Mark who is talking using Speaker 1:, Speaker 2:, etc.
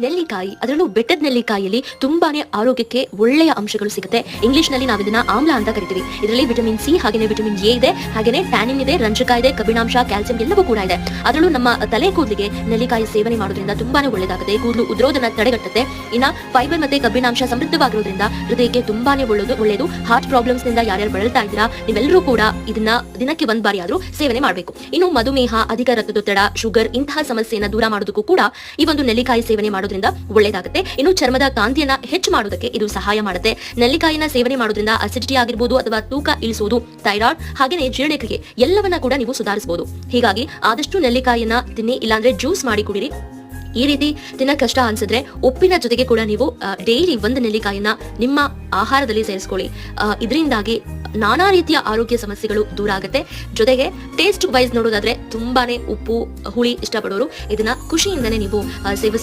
Speaker 1: ನೆಲ್ಲಿಕಾಯಿ, ಅದರಲ್ಲೂ ಬೆಟ್ಟದ ನೆಲ್ಲಿಕಾಯಿಯಲ್ಲಿ ತುಂಬಾನೇ ಆರೋಗ್ಯಕ್ಕೆ ಒಳ್ಳೆಯ ಅಂಶಗಳು ಸಿಗುತ್ತೆ. ಇಂಗ್ಲಿಷ್ನಲ್ಲಿ ನಾವು ಇದನ್ನ ಆಮ್ಲ ಅಂತ ಕರಿತೀವಿ. ಇದರಲ್ಲಿ ವಿಟಮಿನ್ ಸಿ ಹಾಗೆ ವಿಟಮಿನ್ ಎ ಇದೆ ಹಾಗೆ ಟ್ಯಾನಿನ್ ಇದೆ, ರಂಜಕ ಇದೆ, ಕಬ್ಬಿಣಾಂಶ, ಕ್ಯಾಲ್ಸಿಯಂ ಎಲ್ಲವೂ ಕೂಡ ಇದೆ. ಅದರಲ್ಲೂ ನಮ್ಮ ತಲೆ ಕೂದಲಿಗೆ ನೆಲ್ಲಿಕಾಯಿ ಸೇವನೆ ಮಾಡೋದ್ರಿಂದ ತುಂಬಾನೇ ಒಳ್ಳೆಯದಾಗುತ್ತೆ ಕೂದಲು ಉದ್ರೋದನ್ನ ತಡೆಗಟ್ಟುತ್ತೆ. ಇನ್ನ ಫೈಬರ್ ಮತ್ತೆ ಕಬ್ಬಿಣಾಂಶ ಸಮೃದ್ಧವಾಗಿರೋದ್ರಿಂದ ಹೃದಯಕ್ಕೆ ತುಂಬಾನೇ ಒಳ್ಳೆಯದು ಒಳ್ಳೆಯದು ಹಾರ್ಟ್ ಪ್ರಾಬ್ಲಮ್ಸ್ನಿಂದ ಯಾರ್ಯಾರು ಬಳಲ್ತಾ ಇದ್ದೀರಾ ನೀವೆಲ್ಲರೂ ಕೂಡ ಇದನ್ನ ದಿನಕ್ಕೆ ಒಂದ್ ಬಾರಿ ಆದ್ರೂ ಸೇವನೆ ಮಾಡಬೇಕು. ಇನ್ನು ಮಧುಮೇಹ, ಅಧಿಕ ರಕ್ತದೊತ್ತಡ, ಶುಗರ್ ಇಂತಹ ಸಮಸ್ಯೆಯನ್ನ ದೂರ ಮಾಡೋದಕ್ಕೂ ಕೂಡ ಈ ಒಂದು ನೆಲ್ಲಿಕಾಯಿ ಸೇವನೆ ಮಾಡೋದ್ರಿಂದ ಒಳ್ಳೇದಾಗುತ್ತೆ. ಇನ್ನು ಚರ್ಮದ ಕಾಂತಿಯನ್ನ ಹೆಚ್ಚು ಮಾಡೋದಕ್ಕೆ ಇದು ಸಹಾಯ ಮಾಡುತ್ತೆ. ನೆಲ್ಲಿಕಾಯಿನ ಸೇವನೆ ಮಾಡೋದ್ರಿಂದ ಅಸಿಡಿಟಿ ಆಗಿರ್ಬೋದು ಅಥವಾ ತೂಕ ಇಳಿಸುವುದು ಥೈರಾಯ್ಡ್ ಹಾಗೆಯೇ ಜೀರ್ಣಕ್ರಿಯೆ ಎಲ್ಲವನ್ನ ಕೂಡ ನೀವು ಸುಧಾರಿಸಬಹುದು ಹೀಗಾಗಿ ಆದಷ್ಟು ನೆಲ್ಲಿಕಾಯಿಯನ್ನ ತಿನ್ನಿ, ಇಲ್ಲಾಂದ್ರೆ ಜ್ಯೂಸ್ ಮಾಡಿ ಕುಡಿರಿ. ಈ ರೀತಿ ತಿನ್ನ ಕಷ್ಟ ಅನ್ಸಿದ್ರೆ ಉಪ್ಪಿನ ಜೊತೆಗೆ ಕೂಡ ನೀವು ಡೈಲಿ ಒಂದು ನೆಲ್ಲಿಕಾಯಿನ ನಿಮ್ಮ ಆಹಾರದಲ್ಲಿ ಸೇರಿಸ್ಕೊಳ್ಳಿ. ಇದರಿಂದಾಗಿ ನಾನಾ ರೀತಿಯ ಆರೋಗ್ಯ ಸಮಸ್ಯೆಗಳು ದೂರ ಆಗುತ್ತೆ. ಜೊತೆಗೆ ಟೇಸ್ಟ್ ವೈಸ್ ನೋಡೋದಾದ್ರೆ ತುಂಬಾನೇ ಉಪ್ಪು, ಹುಳಿ ಇಷ್ಟಪಡೋರು ಇದನ್ನ ಖುಷಿಯಿಂದನೇ ನೀವು ಸೇವಿಸಬಹುದು